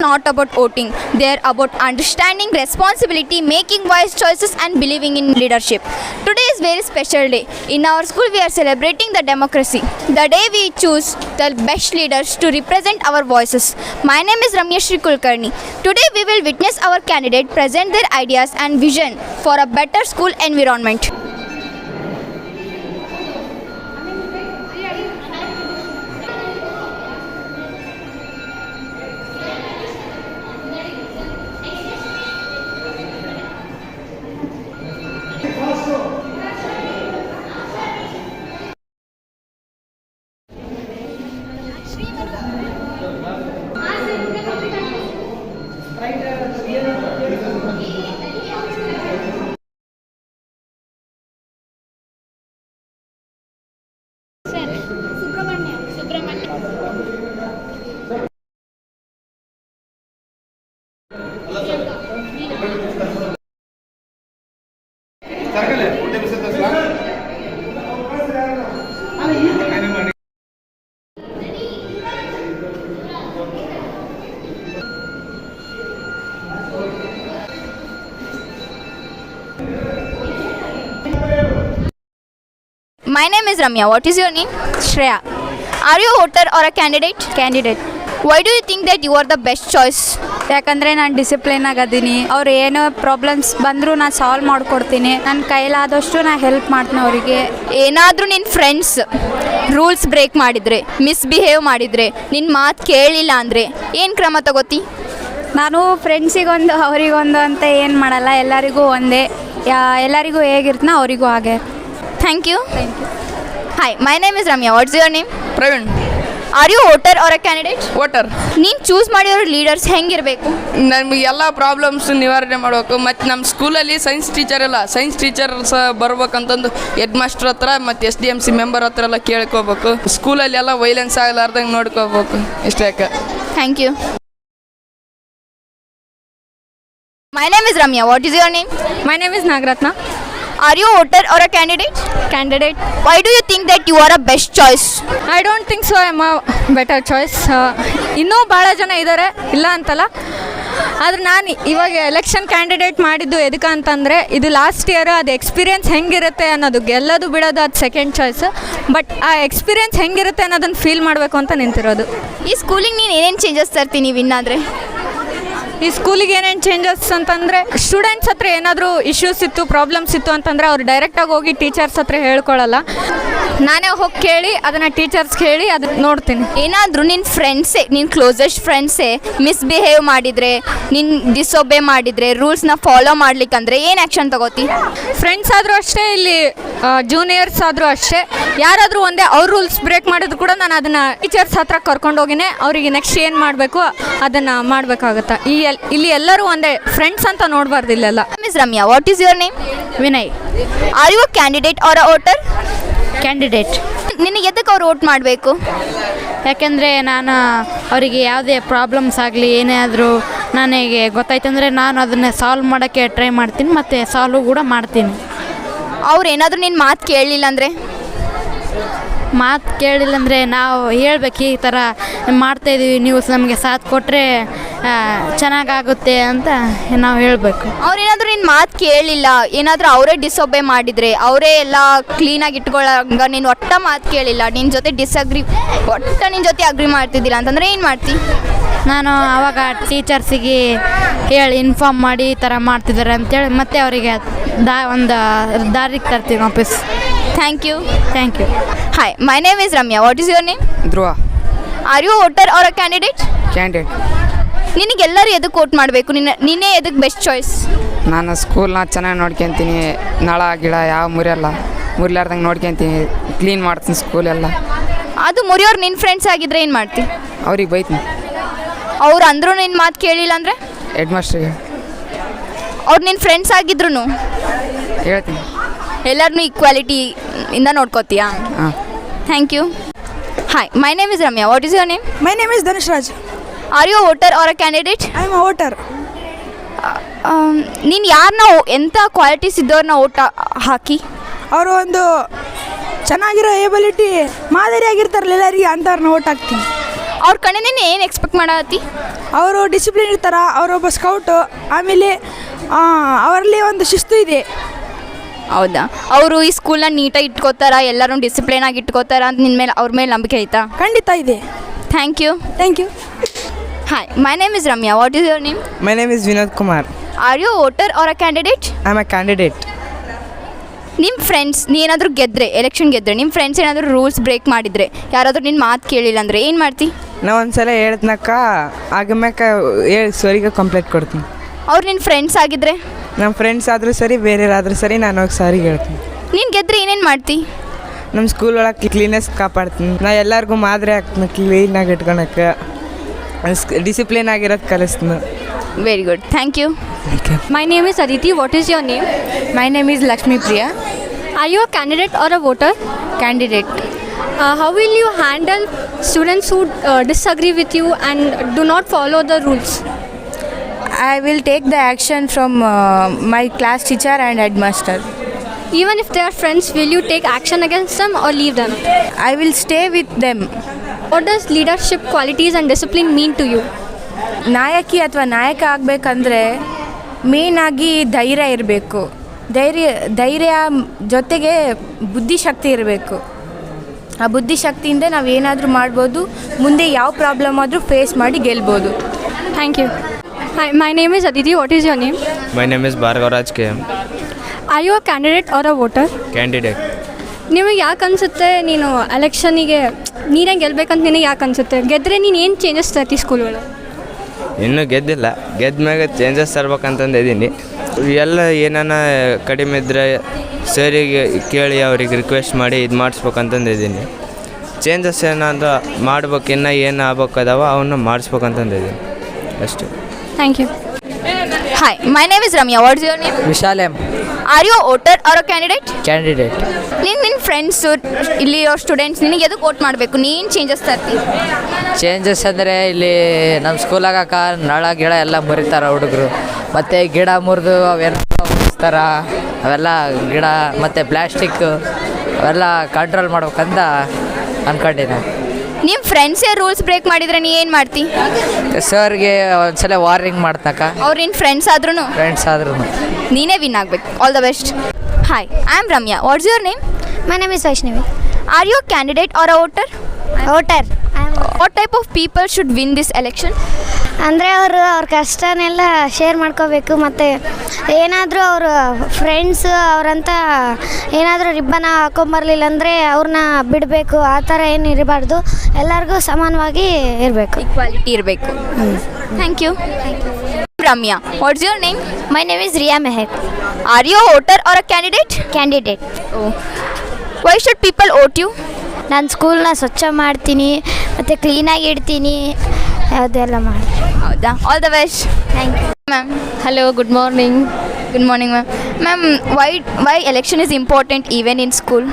not about voting. They are about understanding responsibility, making wise choices, and believing in leadership. Today is very special day. In our school, we are celebrating the democracy. The day we choose the best leaders to represent our voices. My name is Ramya Shri Kulkarni. Today, we will witness our candidate present their ideas and vision for a better school environment. My name is Ramya. What is your name? Shreya. Are you a voter or a candidate? Candidate. Why do you think that you are the best choice ಯಾಕಂದರೆ ನಾನು discipline ಆಗದೀನಿ ಅವ್ರು ಏನೋ problems ಬಂದರೂ ನಾನು solve ಮಾಡಿಕೊಡ್ತೀನಿ. ನನ್ನ ಕೈಲಾದಷ್ಟು ನಾನು ಹೆಲ್ಪ್ ಮಾಡ್ತೀನಿ ಅವರಿಗೆ. ಏನಾದರೂ ನಿನ್ನ ಫ್ರೆಂಡ್ಸ್ ರೂಲ್ಸ್ ಬ್ರೇಕ್ ಮಾಡಿದರೆ ಮಿಸ್ಬಿಹೇವ್ ಮಾಡಿದರೆ ನಿನ್ನ ಮಾತು ಕೇಳಿಲ್ಲ ಅಂದರೆ ಏನು ಕ್ರಮ ತಗೋತಿ? ನಾನು ಫ್ರೆಂಡ್ಸಿಗೊಂದು ಅವರಿಗೊಂದು ಅಂತ ಏನು ಮಾಡಲ್ಲ. ಎಲ್ಲರಿಗೂ ಒಂದೇ. ಯಾ ಎಲ್ಲರಿಗೂ ಹೇಗಿರ್ತನೋ ಅವರಿಗೂ ಹಾಗೆ. Thank you hi my name is Ramya what's your name Praveen. Are you voter or a candidate voter ನೀನು ಚೂಸ್ ಮಾಡಿರೋ ಲೀಡರ್ಸ್ ಹೆಂಗಿರಬೇಕು? ನಮಗೆ ಎಲ್ಲ ಪ್ರಾಬ್ಲಮ್ಸ್ ನಿವಾರಣೆ ಮಾಡಬೇಕು. ಮತ್ತು ನಮ್ಮ ಸ್ಕೂಲಲ್ಲಿ ಸೈನ್ಸ್ ಟೀಚರ್ ಎಲ್ಲ ಸೈನ್ಸ್ ಟೀಚರ್ ಸಹ ಬರ್ಬೇಕಂತಂದು ಹೆಡ್ ಮಾಸ್ಟರ್ ಹತ್ರ ಮತ್ತು S D M C member ಹತ್ರ ಎಲ್ಲ ಕೇಳ್ಕೋಬೇಕು. ಸ್ಕೂಲಲ್ಲಿ ಎಲ್ಲ ವೈಲೆನ್ಸ್ ಆಗಲಾರ್ದಂಗೆ ನೋಡ್ಕೋಬೇಕು. ಇಷ್ಟೇ thank you my name is Ramya what is your name my name is Nagaratna. Are you voter or a candidate? Candidate why do you think that you are a best choice I don't think so am a better choice ಇನ್ನೂ ಭಾಳ ಜನ ಇದ್ದಾರೆ ಇಲ್ಲ ಅಂತಲ್ಲ. ಆದ್ರೆ ನಾನು ಇವಾಗ election candidate ಮಾಡಿದ್ದು ಎದಕ್ಕೆ ಅಂತಂದರೆ ಇದು ಲಾಸ್ಟ್ ಇಯರ್ ಅದು ಎಕ್ಸ್ಪೀರಿಯನ್ಸ್ ಹೆಂಗಿರುತ್ತೆ ಅನ್ನೋದು. ಗೆಲ್ಲೋದು ಬಿಡೋದು ಅದು ಸೆಕೆಂಡ್ ಚಾಯ್ಸ್ ಬಟ್ ಆ ಎಕ್ಸ್ಪೀರಿಯನ್ಸ್ ಹೆಂಗಿರುತ್ತೆ ಅನ್ನೋದನ್ನು ಫೀಲ್ ಮಾಡಬೇಕು ಅಂತ ನಿಂತಿರೋದು. ಈ ಸ್ಕೂಲಿಗೆ ನೀನು ಏನೇನು ಚೇಂಜಸ್ ತರ್ತೀನಿ ವಿನ್ ಆದರೆ ಈ ಸ್ಕೂಲಿಗೆ ಏನೇನು ಚೇಂಜಸ್ ಅಂತಂದರೆ ಸ್ಟೂಡೆಂಟ್ಸ್ ಹತ್ರ ಏನಾದರೂ ಇಶ್ಯೂಸ್ ಇತ್ತು ಪ್ರಾಬ್ಲಮ್ಸ್ ಇತ್ತು ಅಂತಂದರೆ ಅವ್ರು ಡೈರೆಕ್ಟಾಗಿ ಹೋಗಿ ಟೀಚರ್ಸ್ ಹತ್ರ ಹೇಳ್ಕೊಳ್ಳಲ್ಲ ನಾನೇ ಹೋಗಿ ಕೇಳಿ ಅದನ್ನ ಟೀಚರ್ಸ್ ಕೇಳಿ ಅದನ್ನ ನೋಡ್ತೀನಿ. ಏನಾದರೂ ನಿನ್ನ ಫ್ರೆಂಡ್ಸೇ ನಿನ್ನ ಕ್ಲೋಸೆಸ್ಟ್ ಫ್ರೆಂಡ್ಸೇ ಮಿಸ್ಬಿಹೇವ್ ಮಾಡಿದರೆ ನಿನ್ನ ಡಿಸೊಬೆ ಮಾಡಿದರೆ ರೂಲ್ಸ್ನ ಫಾಲೋ ಮಾಡ್ಲಿಕ್ಕಂದ್ರೆ ಏನು ಆ್ಯಕ್ಷನ್ ತಗೋತಿ? ಫ್ರೆಂಡ್ಸ್ ಆದರೂ ಅಷ್ಟೇ ಇಲ್ಲಿ ಜೂನಿಯರ್ಸ್ ಆದರೂ ಅಷ್ಟೇ. ಯಾರಾದರೂ ಒಂದೇ ಅವ್ರ ರೂಲ್ಸ್ ಬ್ರೇಕ್ ಮಾಡಿದ್ರು ಕೂಡ ನಾನು ಅದನ್ನು ಟೀಚರ್ಸ್ ಹತ್ರ ಕರ್ಕೊಂಡು ಹೋಗಿನೇ ಅವರಿಗೆ ನೆಕ್ಸ್ಟ್ ಏನು ಮಾಡಬೇಕು ಅದನ್ನು ಮಾಡಬೇಕಾಗತ್ತೆ. ಈ ಎಲ್ ಇಲ್ಲಿ ಎಲ್ಲರೂ ಒಂದೇ ಫ್ರೆಂಡ್ಸ್ ಅಂತ ನೋಡಬಾರ್ದು ಇಲ್ಲೆಲ್ಲ. Miss Ramya what is your name Vinay. Are you candidate or a voter candidate ನಿನಗೆ ಎದಕ್ಕೆ ಅವ್ರು ವೋಟ್ ಮಾಡಬೇಕು? ಯಾಕೆಂದರೆ ನಾನು ಅವರಿಗೆ ಯಾವುದೇ ಪ್ರಾಬ್ಲಮ್ಸ್ ಆಗಲಿ ಏನೇ ಆದರೂ ನನಗೆ ಗೊತ್ತಾಯ್ತಂದರೆ ನಾನು ಅದನ್ನು ಸಾಲ್ವ್ ಮಾಡೋಕ್ಕೆ ಟ್ರೈ ಮಾಡ್ತೀನಿ ಮತ್ತು ಸಾಲ್ವ್ ಕೂಡ ಮಾಡ್ತೀನಿ. ಅವ್ರು ಏನಾದರೂ ನಿನ್ನ ಮಾತು ಕೇಳಲಿಲ್ಲ ಅಂದರೆ? ಮಾತು ಕೇಳಿಲ್ಲ ಅಂದರೆ ನಾವು ಹೇಳ್ಬೇಕು ಈ ಥರ ಮಾಡ್ತಾಯಿದ್ದೀವಿ ನೀವು ನಮಗೆ ಸಾಥ್ ಕೊಟ್ಟರೆ ಚೆನ್ನಾಗಾಗುತ್ತೆ ಅಂತ ನಾವು ಹೇಳಬೇಕು. ಅವ್ರೇನಾದರೂ ನಿನ್ನ ಮಾತು ಕೇಳಿಲ್ಲ, ಏನಾದರೂ ಅವರೇ ಡಿಸೊಬೆ ಮಾಡಿದರೆ, ಅವರೇ ಎಲ್ಲ ಕ್ಲೀನಾಗಿ ಇಟ್ಕೊಳ್ಳೋಂಗ ನೀನು ಒಟ್ಟ ಮಾತು ಕೇಳಿಲ್ಲ ನಿನ್ನ ಜೊತೆ ಡಿಸಗ್ರಿ ಒಟ್ಟ ನಿನ್ನ ಜೊತೆ ಅಗ್ರಿ ಮಾಡ್ತಿದ್ದಿಲ್ಲ ಅಂತಂದರೆ ಏನು ಮಾಡ್ತಿ? ನಾನು ಆವಾಗ ಟೀಚರ್ಸಿಗೆ ಹೇಳಿ ಇನ್ಫಾರ್ಮ್ ಮಾಡಿ ಈ ಥರ ಮಾಡ್ತಿದ್ದಾರೆ ಅಂತೇಳಿ ಮತ್ತೆ ಅವರಿಗೆ ದಾ ಒಂದು ದಾರಿಗೆ ತರ್ತೀನಿ ವಾಪಸ್. Thank you thank you hi my name is Ramya what is your name Dhruva. Are you voter or a candidate candidate ನಿನಗೆಲ್ಲರೂ ಎದಕ್ಕೆ ವೋಟ್ ಮಾಡಬೇಕು? ನಿನ್ನ ನೀನೇ ಎದಕ್ಕೆ ಬೆಸ್ಟ್ ಚಾಯ್ಸ್ ನಾನು ಸ್ಕೂಲ್ನ ಚೆನ್ನಾಗಿ ನೋಡ್ಕೊತೀನಿ. ನಳ ಗಿಡ ಯಾವ ಮುರಿಯಲ್ಲ ಮುರಿಲಾರ್ದಂಗೆ ನೋಡ್ಕೊತೀನಿ. ಕ್ಲೀನ್ ಮಾಡ್ತೀನಿ ಸ್ಕೂಲೆಲ್ಲ ಅದು ಮುರಿಯೋರು ನಿನ್ನ ಫ್ರೆಂಡ್ಸ್ ಆಗಿದ್ರೆ ಏನು ಮಾಡ್ತೀನಿ ಅವ್ರಿಗೆ ಬೈತೀನಿ. ಅವ್ರು ಅಂದರೂ ನಿನ್ನ ಮಾತು ಕೇಳಿಲ್ಲ ಅಂದರೆ? ಹೆಡ್ ಮಾಸ್ಟ್ರಿಗೆ ಅವ್ರು ನಿನ್ನ ಫ್ರೆಂಡ್ಸ್ ಆಗಿದ್ರು ಹೇಳ್ತೀನಿ. ಎಲ್ಲರನ್ನೂ ಈಕ್ವಾಲಿಟಿ ಇಂದ ನೋಡ್ಕೋತೀಯಾ? ಹಾಂ. Thank you hi my name is Ramya what is your name My name is Dhanush Raj are you voter or a candidate I am a voter. ನೀನು ಯಾರನ್ನ ಎಂಥ ಕ್ವಾಲಿಟೀಸ್ ಇದ್ದವ್ರನ್ನ ಓಟ್ ಹಾಕಿ? ಅವರು ಒಂದು ಚೆನ್ನಾಗಿರೋ ಏಬಿಲಿಟಿ ಮಾದರಿಯಾಗಿರ್ತಾರಲ್ಲ ಎಲ್ಲರಿಗೆ ಅಂಥವ್ರನ್ನ ಓಟ್ ಹಾಕ್ತೀನಿ. ಅವ್ರ ಕಡೆ ಏನು ಎಕ್ಸ್ಪೆಕ್ಟ್ ಮಾಡತ್ತಿ ಅವರು ಡಿಸಿಪ್ಲಿನ್ ಇರ್ತಾರ ಅವರೊಬ್ಬ ಸ್ಕೌಟು ಆಮೇಲೆ ಆ, ಅವರಲ್ಲಿ ಒಂದು ಶಿಸ್ತು ಇದೆ. ಹೌದಾ? ಅವರು ಈ ಸ್ಕೂಲ್ನ ನೀಟಾಗಿ ಇಟ್ಕೋತಾರ ಎಲ್ಲರೂ ಡಿಸಿಪ್ಲಿನ್ ಆಗಿ ಇಟ್ಕೋತಾರ ಅಂತ ನಿನ್ನ ಮೇಲೆ ಅವ್ರ ಮೇಲೆ ನಂಬಿಕೆ ಐತಾ? ಖಂಡಿತ ಇದೆ. Thank you thank you hi my name is Ramya what is your name my name is Vinod Kumar are you voter or a candidate I'm a candidate ನಿಮ್ಮ ಫ್ರೆಂಡ್ಸ್ ನೀ ಏನಾದರೂ ಗೆದ್ದರೆ ಎಲೆಕ್ಷನ್ ಗೆದ್ದರೆ ನಿಮ್ಮ ಫ್ರೆಂಡ್ಸ್ ಏನಾದರೂ ರೂಲ್ಸ್ ಬ್ರೇಕ್ ಮಾಡಿದರೆ ಯಾರಾದರೂ ನಿನ್ನ ಮಾತು ಕೇಳಿಲ್ಲ ಅಂದರೆ ಏನು ಮಾಡ್ತಿ? ನಾ ಒಂದ್ಸಲ ಹೇಳ್ದ್ನಕ್ಕ ಆಗಮ್ಯಾಕ ಹೇಳಿ ಸರಿಗೆ ಕಂಪ್ಲೇಂಟ್ ಕೊಡ್ತೀನಿ. ಅವ್ರು ನಿನ್ನ ಫ್ರೆಂಡ್ಸ್ ಆಗಿದ್ರೆ? ನಮ್ಮ ಫ್ರೆಂಡ್ಸ್ ಆದರೂ ಸರಿ ಬೇರೆಯವ್ರಾದ್ರೂ ಸರಿ ನಾನು ಹೋಗಿ ಸಾರಿ ಹೇಳ್ತೀನಿ. ನೀನು ಗೆದ್ರೆ ಏನೇನು ಮಾಡ್ತಿ? ನಮ್ಮ ಸ್ಕೂಲ್ ಒಳಗೆ ಕ್ಲೀನೆಸ್ ಕಾಪಾಡ್ತೀನಿ. ನಾ ಎಲ್ಲರಿಗೂ ಮಾದರಿ ಹಾಕ್ತೀನಿ ಕ್ಲೀನಾಗಿ ಇಟ್ಕೊಳಕ್ಕೆ ಡಿಸಿಪ್ಲಿನ್ ಆಗಿರೋದು ಕಲಿಸ್ತೀನಿ. Very good thank you my name is Aditi what is your name my name is Lakshmi Priya, Are you a candidate or a voter? candidate. Uh, how will you handle students who uh, disagree with you and do not follow the rules? I will take the action from uh, my class teacher and headmaster. Even if they are friends, will you take action against them or leave them? I will stay with them. What does leadership qualities and discipline mean to you? ನಾಯಕಿ ಅಥವಾ ನಾಯಕ ಆಗಬೇಕಂದ್ರೆ ಮೇಯ್ನಾಗಿ ಧೈರ್ಯ ಇರಬೇಕು ಧೈರ್ಯ ಧೈರ್ಯ ಜೊತೆಗೆ ಬುದ್ಧಿಶಕ್ತಿ ಇರಬೇಕು ಆ ಬುದ್ಧಿಶಕ್ತಿಯಿಂದ ನಾವು ಏನಾದರೂ ಮಾಡ್ಬೋದು ಮುಂದೆ ಯಾವ ಪ್ರಾಬ್ಲಮ್ ಆದರೂ ಫೇಸ್ ಮಾಡಿ ಗೆಲ್ಬೋದು. Thank you my name name is what What is your my name name is Bhargavraj K Are you a candidate or a voter candidate ನಿಮಗೆ ಯಾಕೆ ಅನಿಸುತ್ತೆ ನೀನು ಎಲೆಕ್ಷನಿಗೆ ನೀನೇ ಗೆಲ್ಬೇಕಂತ ನಿನಗೆ ಯಾಕೆ ಅನಿಸುತ್ತೆ? ಗೆದ್ದರೆ ನೀನು ಏನು ಚೇಂಜಸ್ ತರ್ತಿ ಸ್ಕೂಲ್ ಒಳಗೆ? ಇನ್ನೂ ಗೆದ್ದಿಲ್ಲ. ಗೆದ್ದ ಮ್ಯಾಗ ಚೇಂಜಸ್ ತರ್ಬೇಕಂತಂದು ಇದೀನಿ ಎಲ್ಲ ಏನಾನ ಕಡಿಮೆ ಇದ್ದರೆ ಸರಿಗೆ ಕೇಳಿ ಅವ್ರಿಗೆ ರಿಕ್ವೆಸ್ಟ್ ಮಾಡಿ ಇದು ಮಾಡಿಸ್ಬೇಕಂತಂದಿದ್ದೀನಿ. ಚೇಂಜಸ್ ಏನಾದ್ರು ಮಾಡ್ಬೇಕು ಇನ್ನೂ ಏನು ಆಗ್ಬೇಕದಾವ ಅವನ್ನ ಮಾಡಿಸ್ಬೇಕಂತಂದಿದ್ದೀನಿ. ಅಷ್ಟು. Thank you hi my name is Ramya What's your your name Vishal M are you voter or a candidate candidate ನೀನು ನಿನ್ನ ಫ್ರೆಂಡ್ಸು ಇಲ್ಲಿ ಸ್ಟೂಡೆಂಟ್ಸ್ ನಿನಗೆ ಎದಕ್ಕೆ ವೋಟ್ ಮಾಡಬೇಕು? ನೀನು ಚೇಂಜಸ್ ತರ್ತಿ. ಚೇಂಜಸ್ ಅಂದರೆ ಇಲ್ಲಿ ನಮ್ಮ ಸ್ಕೂಲಾಗ ನಳ ಗಿಳ ಎಲ್ಲ ಮುರಿತಾರ ಹುಡುಗರು. ಮತ್ತು ಗಿಡ ಮುರಿದು ಅವೆಲ್ಲ ಉಳಿಸ್ತಾರ ಅವೆಲ್ಲ ಗಿಡ ಮತ್ತು ಪ್ಲ್ಯಾಸ್ಟಿಕ್ ಅವೆಲ್ಲ ಕಂಟ್ರೋಲ್ ಮಾಡ್ಬೇಕಂತ ಅನ್ಕೊಂಡಿದೆ ನಿಮ್ಮ ಫ್ರೆಂಡ್ಸೇ ರೂಲ್ಸ್ ಬ್ರೇಕ್ ಮಾಡಿದ್ರೆ ನೀ ಏನು ಮಾಡ್ತಿ? ಸರ್ಗೆ ಒಂದ್ಸಲ ವಾರ್ನಿಂಗ್ ಮಾಡ್ತಕ್ಕ ಅವ್ರು ನಿನ್ನ ಫ್ರೆಂಡ್ಸ್ ಆದ್ರೂ ಫ್ರೆಂಡ್ಸ್ ಆದ್ರೂ ನೀನೇ ವಿನ್ ಆಗ್ಬೇಕು. All the best hi I am Ramya what's your name my name is Vaishnavi are you candidate or a voter Voter. What type of people should win this election ಅಂದರೆ ಅವರು ಅವ್ರ ಕಷ್ಟನೆಲ್ಲ share ಮಾಡ್ಕೋಬೇಕು ಮತ್ತು ಏನಾದರೂ ಅವರು friends ಅವರಂತ ಏನಾದರೂ ರಿಬ್ಬನ ಹಾಕೊಂಬರ್ಲಿಲ್ಲ ಅಂದರೆ ಅವ್ರನ್ನ ಬಿಡಬೇಕು ಆ ಥರ ಏನು ಇರಬಾರ್ದು. ಎಲ್ಲರಿಗೂ ಸಮಾನವಾಗಿ ಇರಬೇಕು. ಇಕ್ವಾಲಿಟಿ ಇರಬೇಕು. Thank you Ramya what's your name my name is Riya Mehak are you voter or a candidate candidate why should people vote you ನಾನು ಸ್ಕೂಲ್ನ ಸ್ವಚ್ಛ ಮಾಡ್ತೀನಿ. ಮತ್ತು ಕ್ಲೀನಾಗಿ ಇಡ್ತೀನಿ. ಅದೆಲ್ಲ ಮಾಡಿ. ಹೌದಾ? All the best thank you ma'am hello good morning good morning ma'am ma'am why why election is important even in school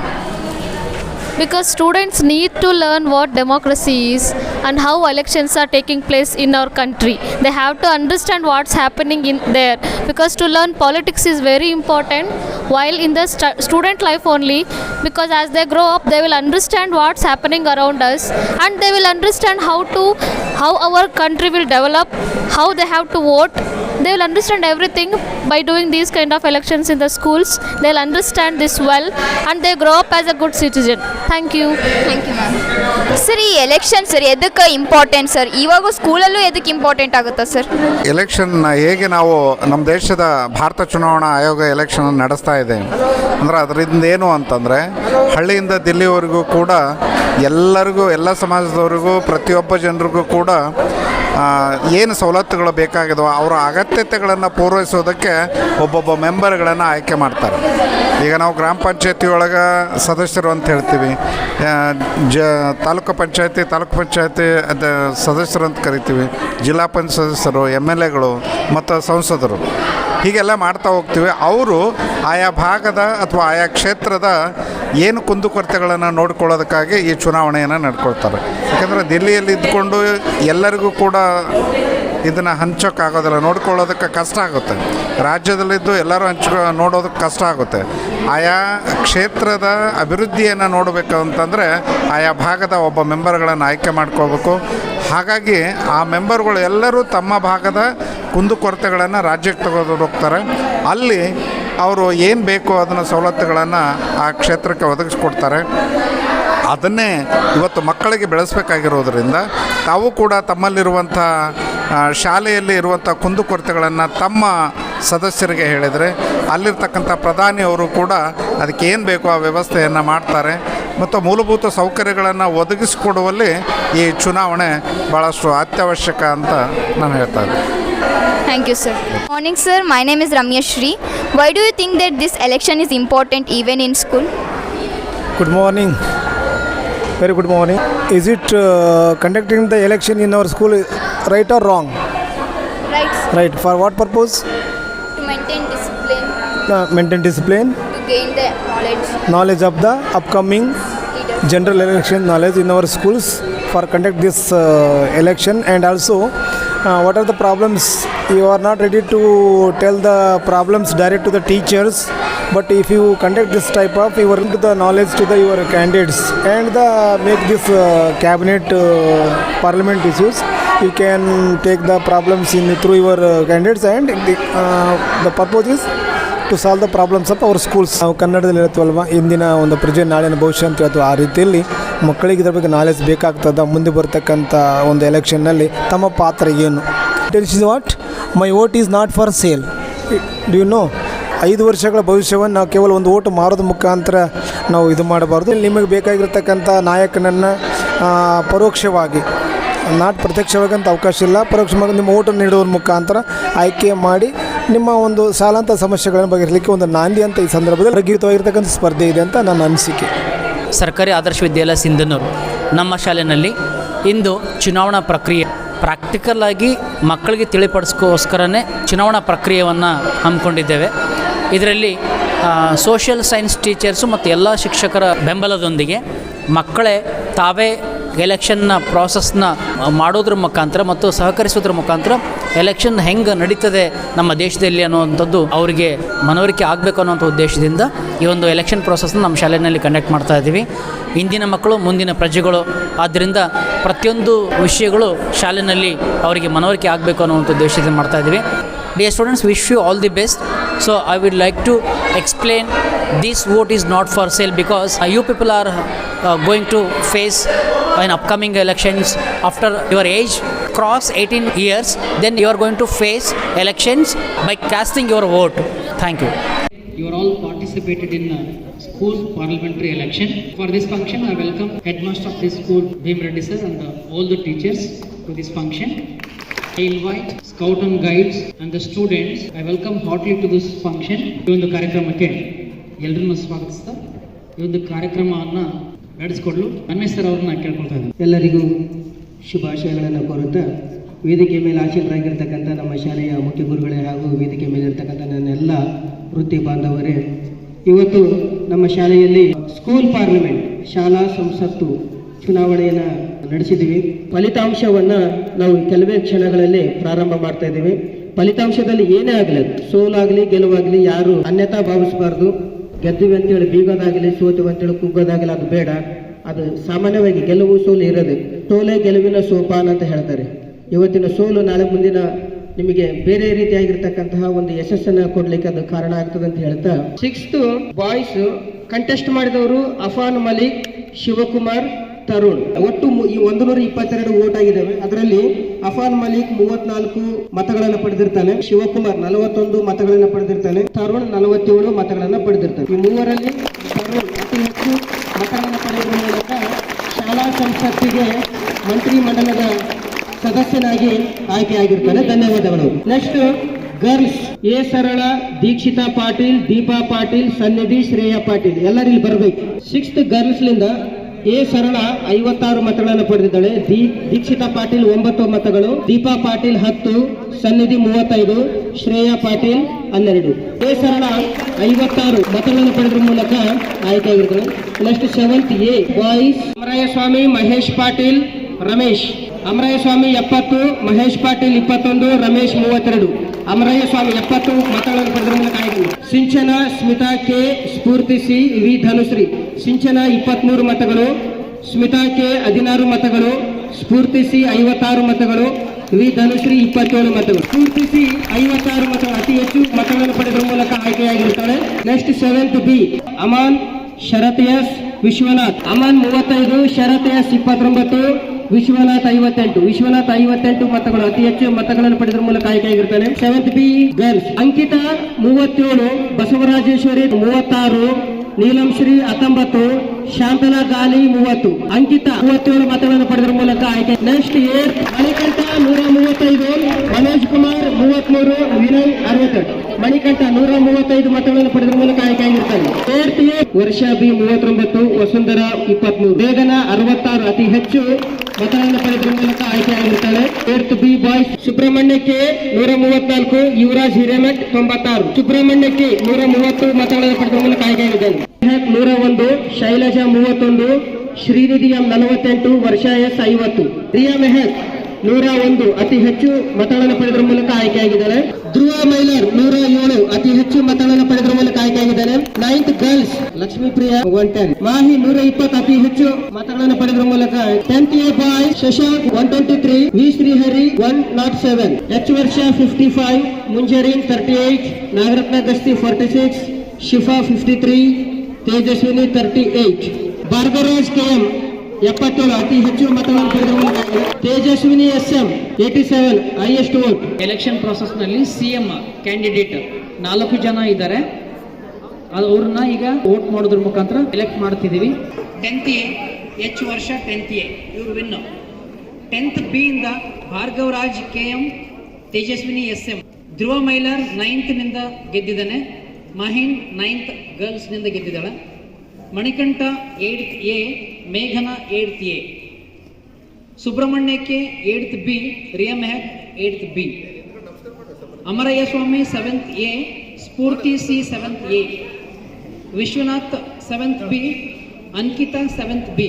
Because students need to learn what democracy is and how elections are taking place in our country. They have to understand what's happening in there. Because to learn politics is very important while in the stu- student life only. Because as they grow up, they will understand what's happening around us and they will understand how to how our country will develop, how they have to vote. They will understand everything by doing these kind of elections in the schools. They'll understand this well and they grow up as a good citizen. Thank you. Thank you ma'am sir ಈ election sir ಎದಕ್ಕೆ important sir ಇವಾಗ ಸ್ಕೂಲಲ್ಲೂ ಎದಕ್ಕೆ important ಆಗುತ್ತಾ sir election ಹೇಗೆ ನಾವು ನಮ್ಮ ದೇಶದ ಭಾರತ ಚುನಾವಣಾ ಆಯೋಗ ಎಲೆಕ್ಷನ್ ನಡೆಸ್ತಾ ಇದೆ ಅಂದರೆ ಅದರಿಂದ ಏನು ಅಂತಂದರೆ ಹಳ್ಳಿಯಿಂದ ದಿಲ್ಲಿವರೆಗೂ ಕೂಡ ಎಲ್ಲರಿಗೂ ಎಲ್ಲ ಸಮಾಜದವ್ರಿಗೂ ಪ್ರತಿಯೊಬ್ಬ ಜನರಿಗೂ ಕೂಡ ಏನು ಸವಲತ್ತುಗಳು ಬೇಕಾಗಿದವೋ ಅವರ ಅಗತ್ಯತೆಗಳನ್ನು ಪೂರೈಸೋದಕ್ಕೆ ಒಬ್ಬೊಬ್ಬ ಮೆಂಬರ್ಗಳನ್ನು ಆಯ್ಕೆ ಮಾಡ್ತಾರೆ. ಈಗ ನಾವು ಗ್ರಾಮ ಪಂಚಾಯತಿ ಒಳಗೆ ಸದಸ್ಯರು ಅಂತ ಹೇಳ್ತೀವಿ. ಜ, ತಾಲೂಕು ಪಂಚಾಯತಿ ತಾಲೂಕು ಪಂಚಾಯತಿ ಅದ ಸದಸ್ಯರು ಅಂತ ಕರಿತೀವಿ. ಜಿಲ್ಲಾ ಪಂಚಾಯತ್ ಸದಸ್ಯರು, ಎಂ ಎಲ್ ಎಗಳು, ಮತ್ತು ಸಂಸದರು. ಹೀಗೆಲ್ಲ ಮಾಡ್ತಾ ಹೋಗ್ತೀವಿ. ಅವರು ಆಯಾ ಭಾಗದ ಅಥವಾ ಆಯಾ ಕ್ಷೇತ್ರದ ಏನು ಕುಂದುಕೊರತೆಗಳನ್ನು ನೋಡ್ಕೊಳ್ಳೋದಕ್ಕಾಗಿ ಈ ಚುನಾವಣೆಯನ್ನು ನಡ್ಕೊಳ್ತಾರೆ. ಯಾಕಂದರೆ ದಿಲ್ಲಿಯಲ್ಲಿ ಇದ್ದುಕೊಂಡು ಎಲ್ಲರಿಗೂ ಕೂಡ ಇದನ್ನು ಹಂಚೋಕ್ಕಾಗೋದಿಲ್ಲ. ನೋಡ್ಕೊಳ್ಳೋದಕ್ಕೆ ಕಷ್ಟ ಆಗುತ್ತೆ. ರಾಜ್ಯದಲ್ಲಿದ್ದು ಎಲ್ಲರೂ ಹಂಚ್ಕೊ, ನೋಡೋದಕ್ಕೆ ಕಷ್ಟ ಆಗುತ್ತೆ. ಆಯಾ ಕ್ಷೇತ್ರದ ಅಭಿವೃದ್ಧಿಯನ್ನು ನೋಡಬೇಕು ಅಂತಂದರೆ ಆಯಾ ಭಾಗದ ಒಬ್ಬ ಮೆಂಬರ್ಗಳನ್ನು ಆಯ್ಕೆ ಮಾಡ್ಕೋಬೇಕು ಹಾಗಾಗಿ ಆ ಮೆಂಬರ್ಗಳು ಎಲ್ಲರೂ ತಮ್ಮ ಭಾಗದ ಕುಂದುಕೊರತೆಗಳನ್ನು ರಾಜ್ಯಕ್ಕೆ ತೆಗೆದು ಹೋಗ್ತಾರೆ. ಅಲ್ಲಿ ಅವರು ಏನು ಬೇಕೋ ಅದನ್ನು ಸವಲತ್ತುಗಳನ್ನು ಆ ಕ್ಷೇತ್ರಕ್ಕೆ ಒದಗಿಸ್ಕೊಡ್ತಾರೆ. ಅದನ್ನೇ ಇವತ್ತು ಮಕ್ಕಳಿಗೆ ಬೆಳೆಸಬೇಕಾಗಿರೋದ್ರಿಂದ ತಾವು ಕೂಡ ತಮ್ಮಲ್ಲಿರುವಂಥ ಶಾಲೆಯಲ್ಲಿ ಇರುವಂಥ ಕುಂದುಕೊರತೆಗಳನ್ನು ತಮ್ಮ ಸದಸ್ಯರಿಗೆ ಹೇಳಿದರೆ ಅಲ್ಲಿರ್ತಕ್ಕಂಥ ಪ್ರಧಾನಿಯವರು ಕೂಡ ಅದಕ್ಕೆ ಏನು ಬೇಕೋ ಆ ವ್ಯವಸ್ಥೆಯನ್ನು ಮಾಡ್ತಾರೆ ಮತ್ತು ಮೂಲಭೂತ ಸೌಕರ್ಯಗಳನ್ನು ಒದಗಿಸಿಕೊಡುವಲ್ಲಿ ಈ ಚುನಾವಣೆ ಭಾಳಷ್ಟು ಅತ್ಯವಶ್ಯಕ ಅಂತ ನಾನು ಹೇಳ್ತಾ ಇದ್ದೀನಿ thank you sir morning sir my name is Ramya Shri. Why do you think that this election is important even in school? Good morning. Very good morning. Is it uh, conducting the election in our school right or wrong? Right. Right. For what purpose? To maintain discipline, Uh, maintain discipline, to gain the knowledge, knowledge of the upcoming general election knowledge in our schools for conduct this uh, election and also uh, what are the problems you are not ready to tell the problems direct to the teachers but if you conduct this type of you into the knowledge to the your candidates and the make this uh, cabinet uh, parliament issues you can take the problems in through your uh, candidates and the, uh, the purpose is to solve the problems of our schools ನಾವು ಕನ್ನಡದಲ್ಲಿ ಹೇಳ್ತೀವಲ್ವ ಇಂದಿನ ಒಂದು ಪ್ರಜೆ ನಾಳಿನ ಭವಿಷ್ಯ ಅಂತ ಹೇಳ್ತೀವಿ ಆ ರೀತಿಯಲ್ಲಿ ಮಕ್ಕಳಿಗೆ ಇದ್ರ ಬಗ್ಗೆ ನಾಲೆಜ್ ಬೇಕಾಗ್ತದ ಮುಂದೆ ಬರ್ತಕ್ಕಂಥ ಒಂದು ಎಲೆಕ್ಷನ್ನಲ್ಲಿ ತಮ್ಮ ಪಾತ್ರ ಏನು it is what my vote is not for sale do you know ಐದು ವರ್ಷಗಳ ಭವಿಷ್ಯವನ್ನು ನಾವು ಕೇವಲ ಒಂದು ಓಟು ಮಾರೋದ ಮುಖಾಂತರ ನಾವು ಇದು ಮಾಡಬಾರ್ದು. ನಿಮಗೆ ಬೇಕಾಗಿರ್ತಕ್ಕಂಥ ನಾಯಕನನ್ನು ಪರೋಕ್ಷವಾಗಿ, ನಾಟ್ ಪ್ರತ್ಯಕ್ಷವಾಗಂಥ ಅಂತ ಅವಕಾಶ ಇಲ್ಲ. ಪರೋಕ್ಷವಾಗಿ ನಿಮ್ಮ ಓಟನ್ನು ನೀಡುವ ಮುಖಾಂತರ ಆಯ್ಕೆ ಮಾಡಿ ನಿಮ್ಮ ಒಂದು ಸಾಲಾಂತ ಸಮಸ್ಯೆಗಳನ್ನು ಬಗೆಹರಿಸಲಿಕ್ಕೆ ಒಂದು ನಾಂದಿ ಅಂತ ಈ ಸಂದರ್ಭದಲ್ಲಿ ಗೀತವಾಗಿರ್ತಕ್ಕಂಥ ಸ್ಪರ್ಧೆ ಇದೆ ಅಂತ ನನ್ನ ಅನಿಸಿಕೆ. ಸರ್ಕಾರಿ ಆದರ್ಶ ವಿದ್ಯಾಲಯ ಸಿಂಧನೂರು, ನಮ್ಮ ಶಾಲೆಯಲ್ಲಿ ಇಂದು ಚುನಾವಣಾ ಪ್ರಕ್ರಿಯೆ ಪ್ರಾಕ್ಟಿಕಲ್ ಆಗಿ ಮಕ್ಕಳಿಗೆ ತಿಳಿಪಡಿಸ್ಕೋಸ್ಕರನೇ ಚುನಾವಣಾ ಪ್ರಕ್ರಿಯೆಯನ್ನು ಹಮ್ಮಿಕೊಂಡಿದ್ದೇವೆ. ಇದರಲ್ಲಿ ಸೋಷಿಯಲ್ ಸೈನ್ಸ್ ಟೀಚರ್ಸು ಮತ್ತು ಎಲ್ಲ ಶಿಕ್ಷಕರ ಬೆಂಬಲದೊಂದಿಗೆ ಮಕ್ಕಳೇ ತಾವೇ ಎಲೆಕ್ಷನ್ನ ಪ್ರಾಸೆಸ್ನ ಮಾಡೋದ್ರ ಮುಖಾಂತರ ಮತ್ತು ಸಹಕರಿಸೋದ್ರ ಮುಖಾಂತರ ಎಲೆಕ್ಷನ್ ಹೆಂಗೆ ನಡೀತದೆ ನಮ್ಮ ದೇಶದಲ್ಲಿ ಅನ್ನುವಂಥದ್ದು ಅವರಿಗೆ ಮನವರಿಕೆ ಆಗಬೇಕು ಅನ್ನೋಂಥ ಉದ್ದೇಶದಿಂದ ಈ ಒಂದು ಎಲೆಕ್ಷನ್ ಪ್ರಾಸೆಸ್ನ ನಮ್ಮ ಶಾಲೆಯಲ್ಲಿ ಕಂಡಕ್ಟ್ ಮಾಡ್ತಾ ಇದ್ದೀವಿ. ಇಂದಿನ ಮಕ್ಕಳು, ಮುಂದಿನ ಪ್ರಜೆಗಳು. ಆದ್ದರಿಂದ ಪ್ರತಿಯೊಂದು ವಿಷಯಗಳು ಶಾಲೆಯಲ್ಲಿ ಅವರಿಗೆ ಮನವರಿಕೆ ಆಗಬೇಕು ಅನ್ನುವಂಥ ಉದ್ದೇಶದಿಂದ ಮಾಡ್ತಾ ಇದ್ದೀವಿ. Dear students, wish you all the best. So I would like to explain this vote is not for sale because uh, you people are uh, going to face in upcoming elections after your age cross 18 years then you are going to face elections by casting your vote. Thank you. You are all participated in uh, school parliamentary election. For this function i welcome headmaster of this school bhim reddy sir and all the teachers to this function I invite scout and guides, and the students. I welcome heartily to this function. ಈ ಒಂದು ಕಾರ್ಯಕ್ರಮಕ್ಕೆ ಎಲ್ಲರನ್ನು ಸ್ವಾಗತಿಸ್ತಾ, ಈ ಒಂದು ಕಾರ್ಯಕ್ರಮವನ್ನು ನಡೆಸಿಕೊಡಲು ನನ್ನ sir ಅವ್ರನ್ನ ಕೇಳ್ಕೊಳ್ತಾ ಇದ್ದೀನಿ ಎಲ್ಲರಿಗೂ ಶುಭಾಶಯಗಳನ್ನು ಕೋರುತ್ತಾ, ವೇದಿಕೆ ಮೇಲೆ ಆಸೀನರಾಗಿರ್ತಕ್ಕಂಥ ನಮ್ಮ ಶಾಲೆಯ ಮುಖ್ಯ ಗುರುಗಳೇ ಹಾಗೂ ವೇದಿಕೆ ಮೇಲೆ ನನ್ನೆಲ್ಲ ವೃತ್ತಿ ಬಾಂಧವರೇ, ಇವತ್ತು ನಮ್ಮ ಶಾಲೆಯಲ್ಲಿ ಸ್ಕೂಲ್ ಪಾರ್ಲಿಮೆಂಟ್ ಶಾಲಾ ಸಂಸತ್ತು ಚುನಾವಣೆಯನ್ನು ನಡೆಸಿದ್ದೀವಿ. ಫಲಿತಾಂಶವನ್ನು ನಾವು ಕೆಲವೇ ಕ್ಷಣಗಳಲ್ಲಿ ಪ್ರಾರಂಭ ಮಾಡ್ತಾ ಇದ್ದೀವಿ. ಫಲಿತಾಂಶದಲ್ಲಿ ಏನೇ ಆಗಲಿ ಸೋಲಾಗಲಿ, ಗೆಲುವಾಗಲಿ ಯಾರು ಅನ್ಯತಾ ಭಾವಿಸಬಾರ್ದು. ಗೆದ್ದಿವಿ ಅಂತೇಳಿ ಬೀಗೋದಾಗಲಿ, ಸೋತಿವಿ ಅಂತೇಳಿ ಕುಗ್ಗೋದಾಗಲಿ ಅದು ಬೇಡ. ಅದು ಸಾಮಾನ್ಯವಾಗಿ ಗೆಲುವು ಸೋಲು ಇರೋದು. ಸೋಲೆ ಗೆಲುವಿನ ಸೋಪಾನ ಅಂತ ಹೇಳ್ತಾರೆ. ಇವತ್ತಿನ ಸೋಲು ನಾಳೆ ಮುಂದಿನ ನಿಮಗೆ ಬೇರೆ ರೀತಿಯಾಗಿರ್ತಕ್ಕಂತಹ ಒಂದು ಯಶಸ್ಸನ್ನ ಕೊಡ್ಲಿಕ್ಕೆ ಅದು ಕಾರಣ ಆಗ್ತದೆ ಅಂತ ಹೇಳ್ತಾ. ಸಿಕ್ಸ್ತ್ ಬಾಯ್ಸ್ ಕಂಟೆಸ್ಟ್ ಮಾಡಿದವರು ಅಫಾನ್ ಮಲಿಕ್, ಶಿವಕುಮಾರ್ ತರುಣ್. ಒಟ್ಟು ಈ ಒಂದು ನೂರ ಇಪ್ಪತ್ತೆರಡು ವೋಟ್ ಆಗಿದ್ದಾವೆ ಅದರಲ್ಲಿ ಅಫಾನ್ ಮಲಿಕ್ ಮೂವತ್ನಾಲ್ಕು ಮತಗಳನ್ನು ಪಡೆದಿರ್ತಾನೆ. ಶಿವಕುಮಾರ್ ನಲವತ್ತೊಂದು ಮತಗಳನ್ನು ಪಡೆದಿರ್ತಾನೆ. ತರುಣ್ ನಲವತ್ತೇಳು ಮತಗಳನ್ನು ಪಡೆದಿರ್ತಾನೆ. ಈ ಮೂವರಲ್ಲಿ ತರುಣ್ ಅತಿ ಹೆಚ್ಚು ಮತಗಳನ್ನು ಪಡೆಯುವ ಮೂಲಕ ಶಾಲಾ ಸಂಸತ್ತಿಗೆ ಮಂತ್ರಿ ಮಂಡಲದ ಸದಸ್ಯನಾಗಿ ಆಯ್ಕೆಯಾಗಿರ್ತಾನೆ ಧನ್ಯವಾದಗಳು. ನೆಕ್ಸ್ಟ್ ಗರ್ಲ್ಸ್ ಎ ಸರಳ, ದೀಕ್ಷಿತಾ ಪಾಟೀಲ್, ದೀಪಾ ಪಾಟೀಲ್, ಸನ್ನಿಧಿ ಶ್ರೇಯಾ ಪಾಟೀಲ್. ಎಲ್ಲರೂ ಇಲ್ಲಿ ಬರಬೇಕು ಸಿಕ್ಸ್ತ್ ಗರ್ಲ್ಸ್ಲಿಂದ ಎ ಸರಳ ಐವತ್ತಾರು ಮತಗಳನ್ನು ಪಡೆದಿದ್ದಾಳೆ. ದೀಕ್ಷಿತಾ ಪಾಟೀಲ್ ಒಂಬತ್ತು ಮತಗಳು. ದೀಪಾ ಪಾಟೀಲ್ ಹತ್ತು, ಸನ್ನಿಧಿ ಮೂವತ್ತೈದು, ಶ್ರೇಯಾ ಪಾಟೀಲ್ ಹನ್ನೆರಡು. ಎ ಸರಳ ಐವತ್ತಾರು ಮತಗಳನ್ನು ಪಡೆದ್ರ ಮೂಲಕ ಆಯ್ಕೆಯಾಗಿರ್ತಾರೆ next seventh A boys Amaraya Swami Mahesh Patil, Ramesh. Amaraya Swami ಎಪ್ಪತ್ತು, ಮಹೇಶ್ ಪಾಟೀಲ್ ಇಪ್ಪತ್ತೊಂದು, ರಮೇಶ್ ಮೂವತ್ತೆರಡು. ಅಮರಾಯ ಸ್ವಾಮಿ ಎಪ್ಪತ್ತು ಮತಗಳನ್ನು ಪಡೆದ ಮೂಲಕ ಆಯ್ಕೆ Sinchana Smita K Spoorthi C V Dhanushree. Sinchana ಇಪ್ಪತ್ಮೂರು ಮತಗಳು ಸ್ಮಿತಾ ಕೆ ಹದಿನಾರು ಮತಗಳು ಸ್ಫೂರ್ತಿ ಸಿ ಐವತ್ತಾರು ಮತಗಳು ವಿ ಧನುಶ್ರೀ ಇಪ್ಪತ್ತೇಳು ಮತಗಳು. ಸ್ಫೂರ್ತಿ ಸಿ ಐವತ್ತಾರು ಮತಗಳು ಅತಿ ಹೆಚ್ಚು ಮತಗಳನ್ನು ಪಡೆದ ಮೂಲಕ ಆಯ್ಕೆಯಾಗಿರುತ್ತಾಳೆ next seventh B Aman Sharath S Vishwanath. Aman ಮೂವತ್ತೈದು ಶರತ್ ಎಸ್ ಇಪ್ಪತ್ತೊಂಬತ್ತು ವಿಶ್ವನಾಥ್ ಐವತ್ತೆಂಟು ವಿಶ್ವನಾಥ್ ಐವತ್ತೆಂಟು ಮತಗಳು ಅತಿ ಹೆಚ್ಚು ಮತಗಳನ್ನು ಪಡೆದ ಮೂಲಕ ಆಯ್ಕೆಯಾಗಿರ್ತಾನೆ ಸೆವೆಂತ್ ಬಿ ಗರ್ಲ್ಸ್ ಅಂಕಿತಾ ಮೂವತ್ತೇಳು, ಬಸವರಾಜೇಶ್ವರಿ ಮೂವತ್ತಾರು, ನೀಲಂ ಶ್ರೀ ಹತ್ತೊಂಬತ್ತು ಶಾಂತಲಾ ಗಾಲಿ ಮೂವತ್ತು. ಅಂಕಿತ ಮೂವತ್ತೇಳು ಮತಗಳನ್ನು ಪಡೆದರ ಮೂಲಕ ಆಯ್ಕೆ. ನೆಕ್ಸ್ಟ್ ಏರ್ ಮಣಿಕಂಠ ನೂರ ಮೂವತ್ತೈದು ಮನೋಜ್ ಕುಮಾರ್ ಮೂವತ್ಮೂರು, ವಿನಯ್ ಅರವತ್ತೆಂಟು. ಮಣಿಕಂಠ ನೂರ ಮೂವತ್ತೈದು ಮತಗಳನ್ನು ಪಡೆದ ಮೂಲಕ ಆಯ್ಕೆ ಆಗಿರ್ತಾರೆ ಎ ವರ್ಷ ಬಿ ಮೂವತ್ತೊಂಬತ್ತು, ವಸುಂಧರ ಇಪ್ಪತ್ಮೂರು. ಬೇಗನ ಅರವತ್ತಾರು, ಅತಿ ಹೆಚ್ಚು ಮತಗಳನ್ನು ಪಡೆದ ಮೂಲಕ ಆಯ್ಕೆಯಾಗಿರ್ತಾಳೆ ಏರ್ತ್ ಬಿ ಬಾಯ್ಸ್, ಸುಬ್ರಹ್ಮಣ್ಯಕ್ಕೆ ನೂರ ಮೂವತ್ನಾಲ್ಕು, ಯುವರಾಜ್ ಹಿರೇಮಠ್ ತೊಂಬತ್ತಾರು. ಸುಬ್ರಹ್ಮಣ್ಯಕ್ಕೆ ನೂರ ಮೂವತ್ತು ಮತಗಳನ್ನು ಪಡೆದ ಮೂಲಕ ಆಯ್ಕೆಯಾಗಿದ್ದಾನೆ ಮೆಹಕ್ ನೂರ ಒಂದು, ಶೈಲಜಾ ಮೂವತ್ತೊಂದು ಶ್ರೀನಿಧಿ ಎಂ ನಲವತ್ತೆಂಟು, ವರ್ಷ ಎಸ್ ಐವತ್ತು. ಪ್ರಿಯಾ ಮೆಹಕ್ ನೂರ ಒಂದು, ಅತಿ ಹೆಚ್ಚು ಮತಗಳನ್ನು ಪಡೆದ್ರ ಮೂಲಕ ಆಯ್ಕೆಯಾಗಿದ್ದಾರೆ. ಧ್ರುವ ಮೈಲರ್ ನೂರ ಏಳು, ಅತಿ ಹೆಚ್ಚು ಮತಗಳನ್ನು ಪಡೆದ್ರ ಮೂಲಕ ಆಯ್ಕೆಯಾಗಿದ್ದಾರೆ. Ninth girls Lakshmi Priya one ten Mahi ನೂರ ಇಪ್ಪತ್ತು, ಅತಿ ಹೆಚ್ಚು ಮತಗಳನ್ನು ಪಡೆದ್ರ ಮೂಲಕ tenth A boy Shashank one twenty three, V Srihari one naught seven. H Varsha fifty five ಮುಂಜರಿನ್ thirty eight, Nagaratna Gasti forty six, Shifa fifty three Tejaswini thirty eight Bhargavaraj K M ಎಪ್ಪತ್ತೇಳು. ಅತಿ ಹೆಚ್ಚು ಮತಗಳನ್ನು ಪಡೆದುಕೊಂಡಿದ್ದಾರೆ Tejaswini S M eighty seven highest vote. Election ಪ್ರಾಸೆಸ್ನಲ್ಲಿ C CM candidate ನಾಲ್ಕು ಜನ ಇದ್ದಾರೆ. ಅದು ಅವ್ರನ್ನ ಈಗ ವೋಟ್ ಮಾಡೋದ್ರ ಮುಖಾಂತರ ಎಲೆಕ್ಟ್ ಮಾಡ್ತಿದ್ದೀವಿ. Tenth A H Varsha tenth A ಇವರು ವಿನ್ ಟೆಂತ್ ಬಿ ಇಂದ Bhargavaraj K M Tejaswini S M. Dhruva Mylar ನೈನ್ತ್ನಿಂದ ಗೆದ್ದಿದ್ದಾನೆ. ಮಹಿನ್ ನೈನ್ತ್ ಗರ್ಲ್ಸ್ನಿಂದ ಗೆದ್ದಿದ್ದಾಳೆ. ಮಣಿಕಂಠ ಏಡ್ತ್ ಎ, ಮೇಘನ eighth A. ಸುಬ್ರಹ್ಮಣ್ಯಕ್ಕೆ eighth B, Riya Mehak eighth B. Amarayya Swami seventh A, Spoorthi C seventh A. Vishwanath seventh B, Ankita seventh B.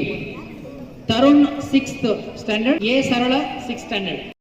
Tarun sixth standard, A Sarala six standard.